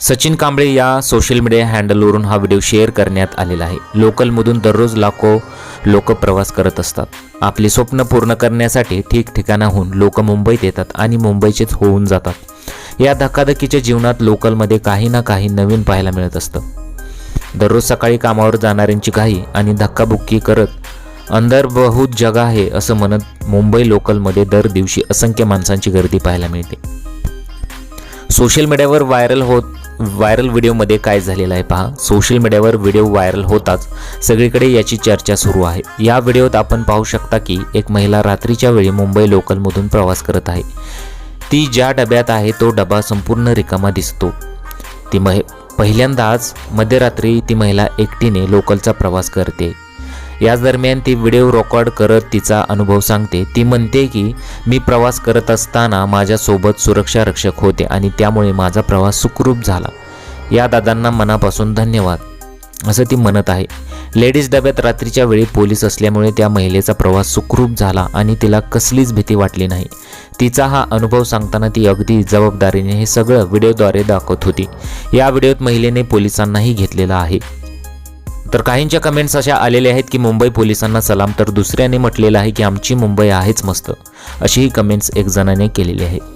सचिन कांबळे या social media हँडलवरून हा video share करण्यात आलेला आहे. लोकलमधून दररोज लाखो लोक प्रवास करत असतात. आपली स्वप्न पूर्ण करण्यासाठी ठिकठिकाणाहून लोक मुंबईत येतात आणि मुंबईचेच होऊन जातात. या धकाधकीच्या जीवनात लोकलमध्ये काही ना काही नवीन पाहायला मिळत असतं. दररोज सकाळी कामावर जाणाऱ्यांची घाई आणि धक्काबुक्की करत अंदर बहुत जगा आहे असं म्हणत मुंबई लोकलमध्ये दर दिवशी असंख्य माणसांची गर्दी पाहायला मिळते. सोशल मीडियावर व्हायरल होत व्हायरल व्हिडिओमध्ये काय झालेलं आहे पहा. सोशल मीडियावर व्हिडिओ व्हायरल होताच. सगळीकडे याची चर्चा सुरू आहे. या व्हिडिओत आपण पाहू शकता की एक महिला रात्रीच्या वेळी मुंबई लोकलमधून प्रवास करत आहे. ती ज्या डब्यात आहे तो डबा संपूर्ण रिकामा दिसतो. ती मह पहिल्यांदाच मध्यरात्री ती महिला एकटीने लोकलचा प्रवास करते. याच दरम्यान ती व्हिडिओ रेकॉर्ड करत तिचा अनुभव सांगते. ती म्हणते की मी प्रवास करत असताना माझ्यासोबत सुरक्षा रक्षक होते आणि त्यामुळे माझा प्रवास सुखरूप झाला. या दादांना मनापासून धन्यवाद. असं ती म्हणत आहे. लेडीज डब्यात रात्रीच्या वेळी पोलीस असल्यामुळे त्या महिलेचा प्रवास सुखरूप झाला आणि तिला कसलीच भीती वाटली नाही. तिचा हा अनुभव सांगताना ती अगदी जबाबदारीने हे सगळं व्हिडिओद्वारे दाखवत होती. या व्हिडिओत महिलेने पोलिसांनाही घेतलेला आहे. तर काहींच्या कमेंट्स अशा आलेल्या आहेत की मुंबई पोलिसांना सलाम तर दुसऱ्याने म्हटलेलं आहे की आमची मुंबई आहेच मस्त अशीही कमेंट्स एक जणाने केलेली आहे